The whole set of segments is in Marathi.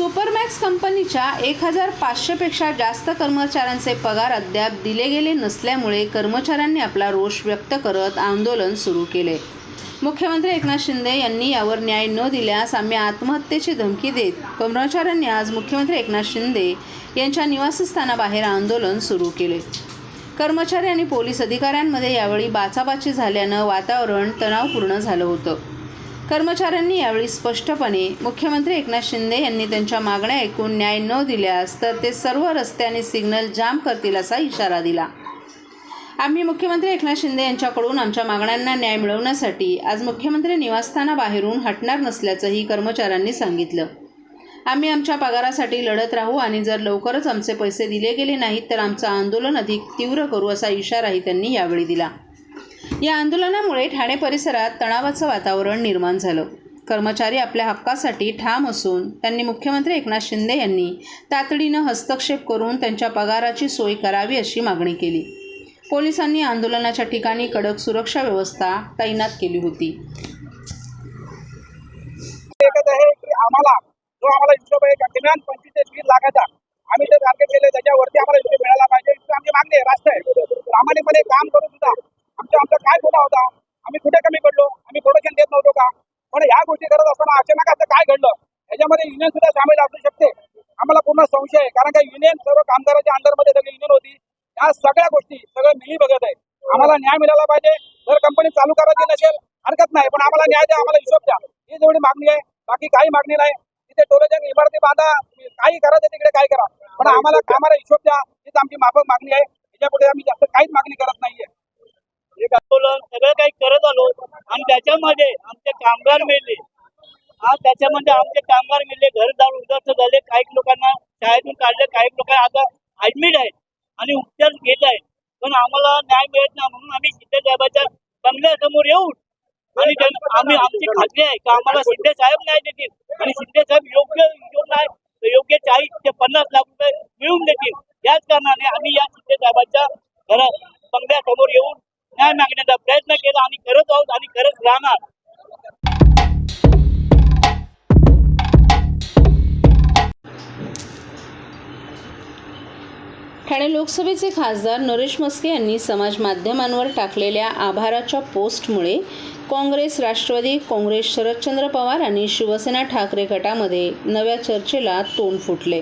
सुपरमॅक्स कंपनीच्या एक हजार पाचशेपेक्षा जास्त कर्मचाऱ्यांचे पगार अद्याप दिले गेले नसल्यामुळे कर्मचाऱ्यांनी आपला रोष व्यक्त करत आंदोलन सुरू केले. मुख्यमंत्री एकनाथ शिंदे यांनी यावर न्याय न दिल्यास आम्ही आत्महत्येची धमकी देत कर्मचाऱ्यांनी आज मुख्यमंत्री एकनाथ शिंदे यांच्या निवासस्थानाबाहेर आंदोलन सुरू केले. कर्मचारी आणि पोलीस अधिकाऱ्यांमध्ये यावेळी बाचाबाची झाल्यानं वातावरण तणावपूर्ण झालं होतं. कर्मचाऱ्यांनी यावेळी स्पष्टपणे मुख्यमंत्री एकनाथ शिंदे यांनी त्यांच्या मागण्या ऐकून न्याय न दिल्यास तर ते सर्व रस्ते आणि सिग्नल जाम करतील असा इशारा दिला. आम्ही मुख्यमंत्री एकनाथ शिंदे यांच्याकडून आमच्या मागण्यांना न्याय मिळवण्यासाठी आज मुख्यमंत्री निवासस्थानाबाहेरून हटणार नसल्याचंही कर्मचाऱ्यांनी सांगितलं. आम्ही आमच्या पगारासाठी लढत राहू आणि जर लवकरच आमचे पैसे दिले गेले नाहीत तर आमचं आंदोलन अधिक तीव्र करू असा इशाराही त्यांनी यावेळी दिला. या आंदोलनामुळे ठाणे परिसरात तणावाचं वातावरण निर्माण झालं. कर्मचारी आपल्या हक्कासाठी ठाम असून त्यांनी मुख्यमंत्री एकनाथ शिंदे यांनी तातडीनं हस्तक्षेप करून त्यांच्या पगाराची सोय करावी अशी मागणी केली. पोलिसांनी आंदोलनाच्या ठिकाणी कडक सुरक्षा व्यवस्था तैनात केली होती. आम्हाला जो आम्हाला हिशोब आहे किमान पंचवीस ते लाखाचा आम्ही जे टार्गेट केले त्याच्यावरती आम्हाला हिशोब मिळायला पाहिजे. आमची मागणी आहे रास्त आहे. प्रामाणिकपणे काम करून सुद्धा आमचा आमचा काय गुन्हा होता? आम्ही कुठे कमी पडलो? आम्ही प्रोडक्शन देत नव्हतो का? पण ह्या गोष्टी करत असताना अचानक असं काय घडलं? याच्यामध्ये युनियन सुद्धा सामील असू शकते. आम्हाला पूर्ण संशय आहे. कारण का युनियन सर्व कामगारांच्या अंडरमध्ये सगळी युनियन होती. या सगळ्या गोष्टी सगळं मिली बघत आहे. आम्हाला न्याय मिळाला पाहिजे. जर कंपनी चालू करायची नसेल हरकत नाही. पण आम्हाला न्याय द्या आम्हाला हिशोब द्या. ही जेवढी मागणी आहे बाकी काही मागणी नाही. तिथे टोलेजंग इमारती बांधा. काही करा ते तिकडे काय करा. पण आम्हाला कामाला हिशोब द्या. हीच आमची माफक मागणी आहे. त्याच्यापुढे आम्ही जास्त काहीच मागणी करत नाहीये. एक आंदोलन सगळं काही करत आलो. आणि त्याच्यामध्ये आमचे कामगार मेले. आज त्याच्यामध्ये आमचे कामगार मेले. घरदार उद्धस्त झाले. काही लोकांना शाळेतून काढले. काही लोकांना आता ऍडमिट आहे. आणि उपचार घेत आहे पण आम्हाला न्याय मिळत नाही म्हणून आम्ही शिंदे साहेबांच्या बंगल्यासमोर येऊन आणि आम्ही आमची खात्री आहे की आम्हाला शिंदे साहेब न्याय देतील? आणि शिंदे साहेब योग्य हिशोब नाही योग्य चाळीस ते पन्नास लाख रुपये मिळवून देतील. याच कारणाने आम्ही या शिंदे साहेबांच्या घरा बंगल्यासमोर येऊन न्याय मागण्याचा प्रयत्न केला आणि करत आहोत आणि करत राहणार. ठाणे लोकसभेचे खासदार नरेश मस्के यांनी समाज माध्यमांवर टाकलेल्या आभाराच्या पोस्टमुळे काँग्रेस राष्ट्रवादी काँग्रेस शरदचंद्र पवार आणि शिवसेना ठाकरे गटामध्ये नव्या चर्चेला तोंड फुटले.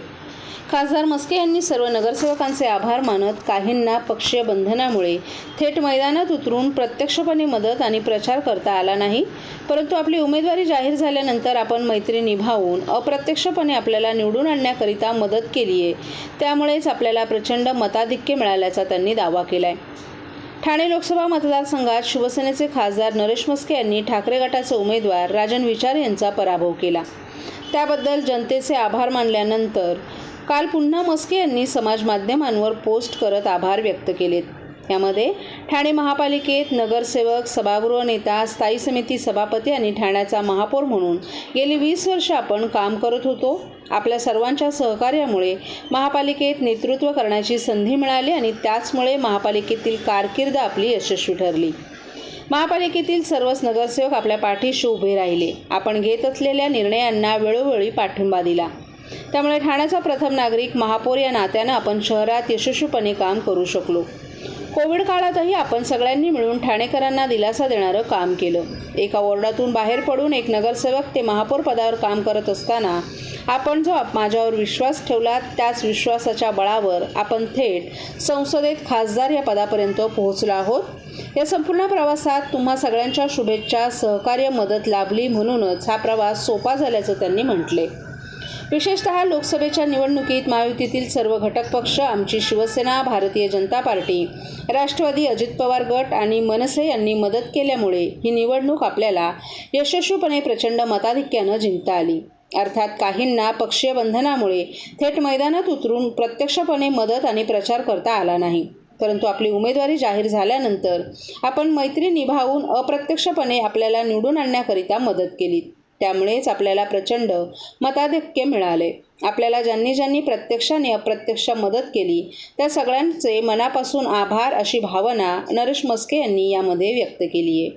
खासदार मस्के यांनी सर्व नगरसेवकांचे आभार मानत काहींना पक्षीय बंधनामुळे थेट मैदानात उतरून प्रत्यक्षपणे मदत आणि प्रचार करता आला नाही. परंतु आपली उमेदवारी जाहीर झाल्यानंतर आपण मैत्री निभावून अप्रत्यक्षपणे आपल्याला निवडून आणण्याकरिता मदत केली आहे त्यामुळेच आपल्याला प्रचंड मताधिक्य मिळाल्याचा त्यांनी दावा केला आहे ठाणे लोकसभा मतदारसंघात शिवसेनेचे खासदार नरेश मस्के यांनी ठाकरे गटाचे उमेदवार राजन विचार यांचा पराभव केला. त्याबद्दल जनतेचे आभार मानल्यानंतर काल पुन्हा मस्के यांनी समाज माध्यमांवर पोस्ट करत आभार व्यक्त केलेत. यामध्ये ठाणे महापालिकेत नगरसेवक सभागृह नेता स्थायी समिती सभापती आणि ठाण्याचा महापौर म्हणून गेली वीस वर्ष आपण काम करत होतो. आपल्या सर्वांच्या सहकार्यामुळे महापालिकेत नेतृत्व करण्याची संधी मिळाली आणि त्याचमुळे महापालिकेतील कारकीर्द आपली यशस्वी ठरली. महापालिकेतील सर्वच नगरसेवक आपल्या पाठीशी उभे राहिले. आपण घेत असलेल्या निर्णयांना वेळोवेळी पाठिंबा दिला. त्यामुळे ठाण्याचा प्रथम नागरिक महापौर या नात्यानं आपण शहरात यशस्वीपणे काम करू शकलो. कोविड काळातही आपण सगळ्यांनी मिळून ठाणेकरांना दिलासा देणारं काम केलं. एका वॉर्डातून बाहेर पडून एक नगरसेवक ते महापौर पदावर काम करत असताना आपण जो माझ्यावर विश्वास ठेवला त्याच विश्वासाच्या बळावर आपण थेट संसदेत खासदार या पदापर्यंत पोहोचलो आहोत. या संपूर्ण प्रवासात तुम्हा सगळ्यांच्या शुभेच्छा सहकार्य मदत लाभली म्हणूनच हा प्रवास सोपा झाल्याचं त्यांनी म्हटले. विशेषतः लोकसभेच्या निवडणुकीत महायुतीतील सर्व घटक पक्ष आमची शिवसेना भारतीय जनता पार्टी राष्ट्रवादी अजित पवार गट आणि मनसे यांनी मदत केल्यामुळे ही निवडणूक आपल्याला यशस्वीपणे प्रचंड मताधिक्यानं जिंकता आली. अर्थात काहींना पक्षीय बंधनामुळे थेट मैदानात उतरून प्रत्यक्षपणे मदत आणि प्रचार करता आला नाही. परंतु आपली उमेदवारी जाहीर झाल्यानंतर आपण मैत्री निभावून अप्रत्यक्षपणे आपल्याला निवडून आणण्याकरिता मदत केली. त्यामुळेच आपल्याला प्रचंड मताधिक्य मिळाले. आपल्याला ज्यांनी ज्यांनी प्रत्यक्षाने अप्रत्यक्ष मदत केली त्या सगळ्यांचे मनापासून आभार अशी भावना नरेश मस्के यांनी यामध्ये व्यक्त केली आहे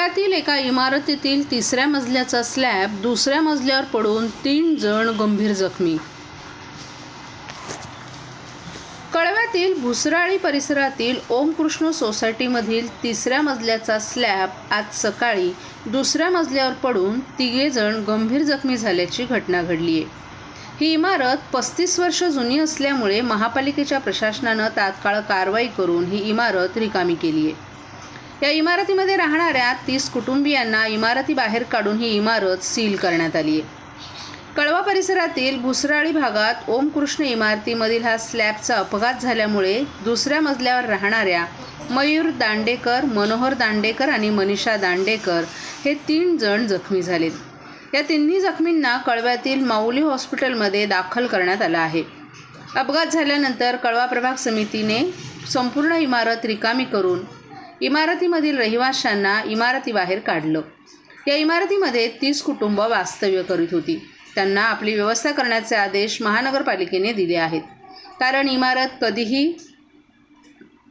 कळव्यातील एका इमारतीतील तिसऱ्या मजल्याचा स्लॅब दुसऱ्या मजल्यावर पडून तीन जण गंभीर जखमी. कळव्यातील भुसराळी परिसरातील ओमकृष्ण सोसायटीमधील तिसऱ्या मजल्याचा स्लॅब आज सकाळी दुसऱ्या मजल्यावर पडून तिघेजण गंभीर जखमी झाल्याची घटना घडली आहे. ही इमारत पस्तीस वर्ष जुनी असल्यामुळे महापालिकेच्या प्रशासनानं तात्काळ कारवाई करून ही इमारत रिकामी केली आहे. या इमारतीमध्ये राहणाऱ्या तीस कुटुंबियांना इमारतीबाहेर काढून ही इमारत सील करण्यात आली आहे. कळवा परिसरातील भुसराळी भागात ओमकृष्ण इमारतीमधील हा स्लॅबचा अपघात झाल्यामुळे दुसऱ्या मजल्यावर राहणाऱ्या मयूर दांडेकर मनोहर दांडेकर आणि मनीषा दांडेकर हे तीन जण जखमी झालेत. या तिन्ही जखमींना कळव्यातील माऊली हॉस्पिटलमध्ये दाखल करण्यात आलं आहे. अपघात झाल्यानंतर कळवा प्रभाग समितीने संपूर्ण इमारत रिकामी करून इमारतीमधील रहिवाशांना इमारतीबाहेर काढलं. या इमारतीमध्ये तीस कुटुंब वास्तव्य करीत होती. त्यांना आपली व्यवस्था करण्याचे आदेश महानगरपालिकेने दिले आहेत. कारण इमारत कधीही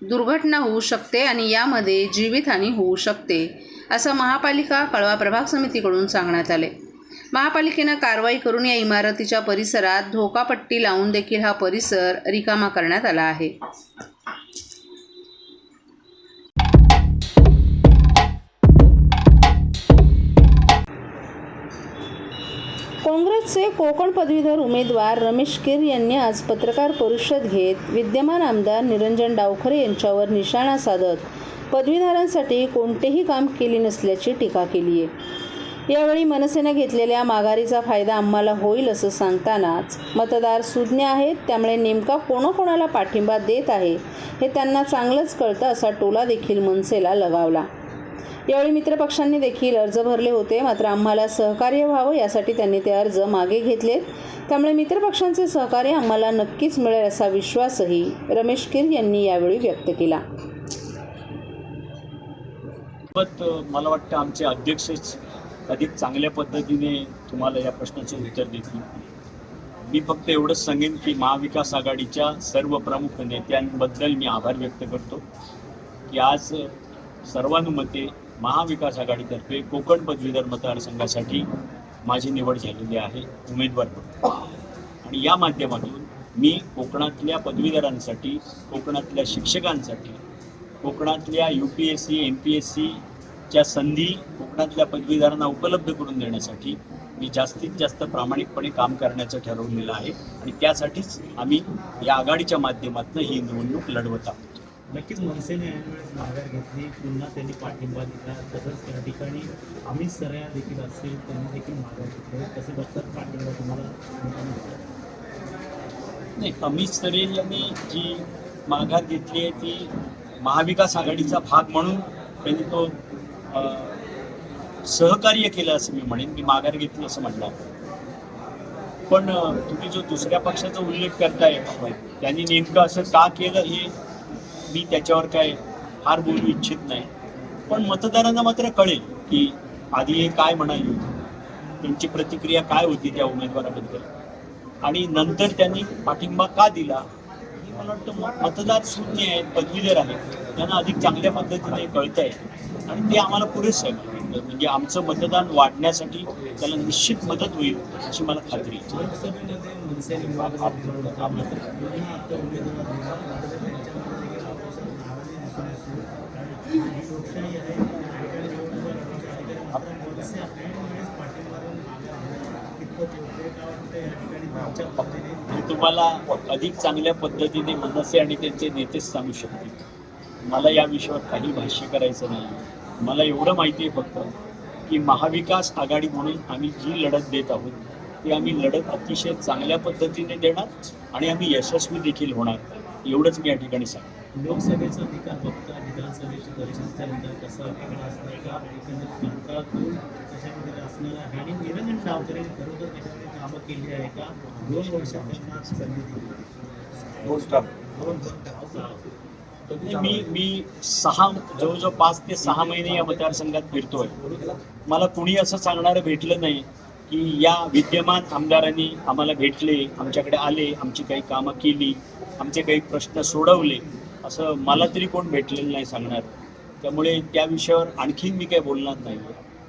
दुर्घटना होऊ शकते आणि यामध्ये जीवितहानी होऊ शकते असं महापालिका कळवा प्रभाग समितीकडून सांगण्यात आले. महापालिकेनं कारवाई करून या इमारतीच्या परिसरात धोकापट्टी लावून देखील हा परिसर रिकामा करण्यात आला आहे. काँग्रेसचे कोकण पदवीधर उमेदवार रमेश कीर यांनी आज पत्रकार परिषद घेत विद्यमान आमदार निरंजन डावखरे यांच्यावर निशाणा साधत पदवीधरांसाठी कोणतेही काम केले नसल्याची टीका केली आहे. यावेळी मनसेने घेतलेल्या माघारीचा फायदा आम्हाला होईल असं सांगतानाच मतदार सुज्ञ आहेत त्यामुळे नेमका कोणाकोणाला पाठिंबा देत आहे हे त्यांना चांगलंच कळतं असा टोला देखील मनसेला लगावला. यावेळी मित्रपक्षांनी देखील अर्ज भरले होते. मात्र आम्हाला सहकार्य व्हावं यासाठी त्यांनी ते अर्ज मागे घेतलेत त्यामुळे मित्रपक्षांचे सहकार्य आम्हाला नक्कीच मिळेल असा विश्वासही रमेश कीर यांनी यावेळी व्यक्त केला. मला वाटतं आमचे अध्यक्षच अधिक चांगल्या पद्धतीने तुम्हाला या प्रश्नाचे उत्तर देतील. मी फक्त एवढंच सांगेन की महाविकास आघाडीच्या सर्व प्रमुख नेत्यांबद्दल मी आभार व्यक्त करतो. की आज सर्वानुमते महाविकास आघाडीतर्फे कोकण पदवीधर मतदारसंघासाठी माझी निवड झालेली आहे उमेदवार म्हणून. आणि या माध्यमातून मी कोकणातल्या पदवीधरांसाठी कोकणातल्या शिक्षकांसाठी कोकणातल्या U P S C M P S सीच्या संधी कोकणातल्या पदवीधरांना उपलब्ध करून देण्यासाठी मी जास्तीत जास्त प्रामाणिकपणे काम करण्याचं ठरवलेलं आहे. आणि त्यासाठीच आम्ही या आघाडीच्या माध्यमातून ही निवडणूक लढवत आहोत. नक्कीच मनसेने ऐनवेळेस माघार घेतली. पुन्हा त्यांनी पाठिंबा दिला. तसंच त्या ठिकाणी अमित सरया देखील असेल त्यांनी देखील माघार घेतली. तसे बघतात पाठिंबा तुम्हाला नाही अमित सरे यांनी जी माघार घेतली आहे ती महाविकास आघाडीचा भाग म्हणून त्यांनी तो सहकार्य केलं असं मी म्हणेन. मी माघार घेतली असं म्हणलं पण तुम्ही जो दुसऱ्या पक्षाचा उल्लेख करताय त्यांनी नेमकं असं का केलं हे मी त्याच्यावर काय फार बोलू इच्छित नाही. पण मतदारांना मात्र कळेल की आधी हे काय म्हणाली होती. त्यांची प्रतिक्रिया काय होती त्या उमेदवाराबद्दल? आणि नंतर त्यांनी पाठिंबा का दिला? हे मला वाटतं मतदार शून्य आहेत पदवीधर आहेत त्यांना अधिक चांगल्या पद्धतीने कळत आहे आणि ते आम्हाला पुरेसं आहे. म्हणजे आमचं मतदान वाढण्यासाठी त्याला निश्चित मदत होईल अशी मला खात्री आहे. तुम्हाला अधिक चांगल्या पद्धतीने मनसे आणि त्यांचे नेतेच सांगू शकतील मला या विषयावर काही भाष्य करायचं नाही. मला एवढं माहिती आहे फक्त की महाविकास आघाडी म्हणून आम्ही जी लढत देत आहोत ती आम्ही लढत अतिशय चांगल्या पद्धतीने देणार आणि आम्ही यशस्वी देखील होणार. एवढंच मी या ठिकाणी सांगतो. लोकसभेचा निकाल बघता विधानसभेची परिषदेचा निकाल कसा वेगळा असणार का? एकंदरीत कौल कशामध्ये असणार आहे? आणि निरंजन डावकरे खरोखर त्याच्यामध्ये कामं केली आहे का? दोन वर्षात त्यांना संधी दिली दोन म्हणजे मी मी सहा जवळजवळ पाच ते सहा महिने या मतदारसंघात फिरतोय. मला कुणी असं सांगणारं भेटलं नाही की या विद्यमान आमदारांनी आम्हाला भेटले आमच्याकडे आले आमची काही कामं केली आमचे काही प्रश्न सोडवले. असं मला तरी कोण भेटलेलं नाही सांगणार. त्यामुळे त्या विषयावर आणखीन मी काही बोलणार नाही.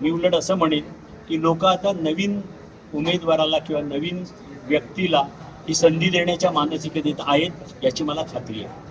मी उलट असं म्हणेन की लोक आता नवीन उमेदवाराला किंवा नवीन व्यक्तीला ही संधी देण्याच्या मानसिकतेत आहेत याची मला खात्री आहे.